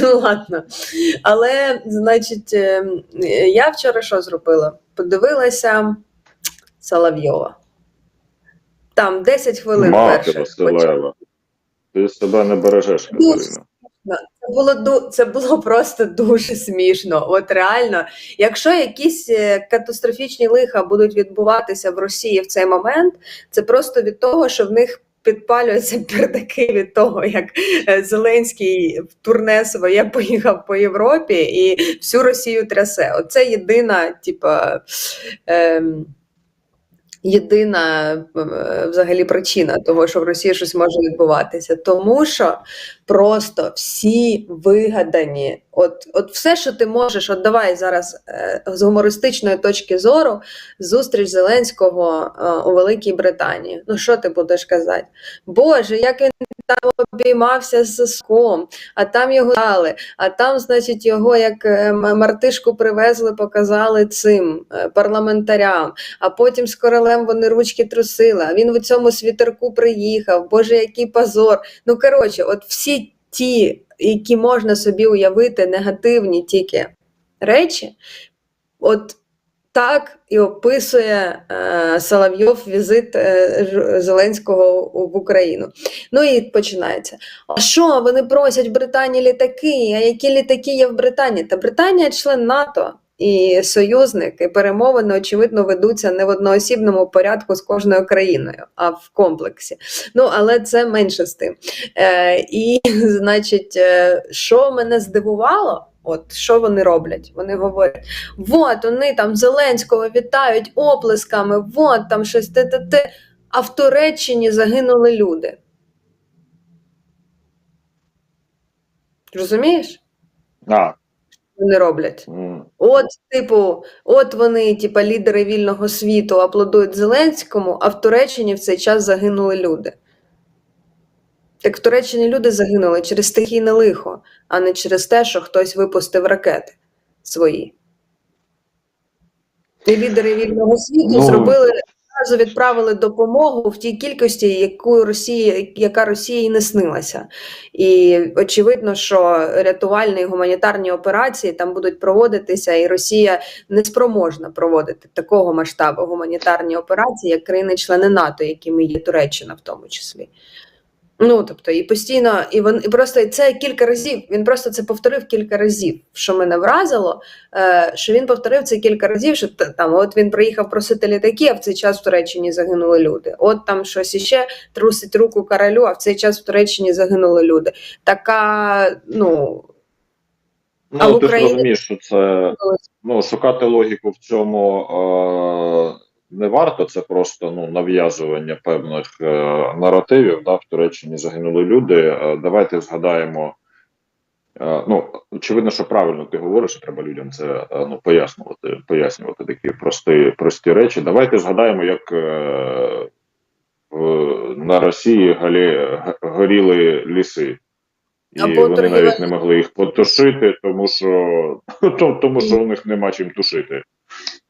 Ну ладно. Але, значить, е, я вчора що зробила? Подивилася Соловйова. Там 10 хвилин Мати. Василева. Ти себе не бережеш, Катерина. Це було це було просто дуже смішно. От реально, якщо якісь е, катастрофічні лиха будуть відбуватися в Росії в цей момент, це просто від того, що в них підпалюються пердаки від того, як е, Зеленський в турне своє поїхав по Європі і всю Росію трясе. Оце єдина, типа. Ем, Єдина е, взагалі причина того, що в Росії щось може відбуватися, тому що просто всі вигадані, от, от все, що ти можеш, от давай зараз е, з гумористичної точки зору, зустріч Зеленського е, у Великій Британії. Ну що ти будеш казати? Боже, як він там обіймався з Саском, а там його дали, а там, значить, його як е, мартишку привезли, показали цим е, парламентарям а потім з королем вони ручки трусили, а він в цьому світерку приїхав, боже, який позор. Ну, коротше, от всі ті, які можна собі уявити, негативні тільки речі, от так і описує е, Соловйов візит е, Зеленського в Україну. Ну і починається. А що, вони просять в Британії літаки? А які літаки є в Британії? Та Британія член НАТО і союзник, і перемовини, очевидно, ведуться не в одноосібному порядку з кожною країною, а в комплексі. Ну, але це менше з тим. Е, і, значить, е, що мене здивувало? От що вони роблять? Вони говорять: от вони там Зеленського вітають оплесками, от там щось те-те-те. А в Туреччині загинули люди. Розумієш? А, Вони роблять. м, От, типу, от вони, типа, лідери вільного світу, аплодують Зеленському, а в Туреччині в цей час загинули люди. Так в Туреччині люди загинули через стихійне лихо, а не через те, що хтось випустив ракети свої. І лідери вільного світу Ну. зробили одразу відправили допомогу в тій кількості, яку Росії, яка Росії не снилася. І очевидно, що рятувальні і гуманітарні операції там будуть проводитися, і Росія не спроможна проводити такого масштабу гуманітарні операції, як країни-члени НАТО, якими є Туреччина в тому числі. Ну, тобто, і постійно, і він і просто це кілька разів. Він просто це повторив кілька разів. Що мене вразило, е, що він повторив це кілька разів. Що там, от він приїхав просити літаки, а в цей час в Туреччині загинули люди. От там щось іще трусить руку королю, а в цей час в Туреччині загинули люди. Така, ну А Ну, ти ж розумієш, що це ну, шукати логіку в цьому е, не варто, це просто ну, нав'язування певних е, наративів. Да, в Туреччині загинули люди. Е, давайте згадаємо. Е, ну, очевидно, що правильно ти говориш, що треба людям це е, ну, пояснювати, пояснювати такі прості, прості речі. Давайте згадаємо, як е, на Росії галі, горіли ліси. І Або вони торгівельні- навіть не могли їх потушити, тому що, тому що у них нема чим тушити.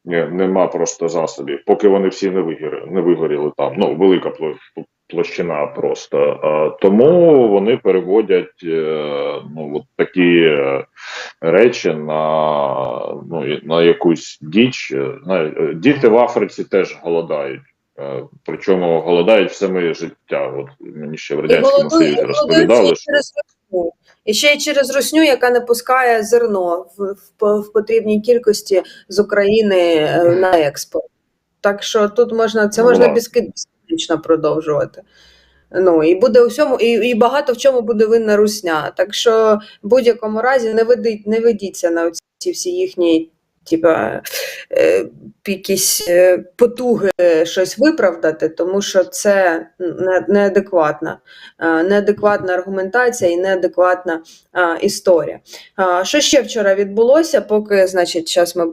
Нема просто засобів, поки вони всі не вигоріли, не вигоріли там. Ну, велика площина просто. Тому вони переводять е, ну, от такі е, речі на, ну, на якусь діч. Е, Діти в Африці теж голодають. Причому голодають все моє життя. От мені ще в Радянському Союзі розповідали, що русню. І ще й через русню, яка не пускає зерно в, в, в потрібній кількості з України е, на експорт. Так що тут можна це можна безкінечно продовжувати. Ну і буде у всьому, і, і багато в чому буде винна русня. Так що в будь-якому разі не ведіть, не ведіться на ці всі їхні, типа е, якісь е, потуги щось виправдати, тому що це неадекватна, е, неадекватна аргументація і неадекватна історія. Що ще вчора відбулося, поки, значить, зараз ми будемо.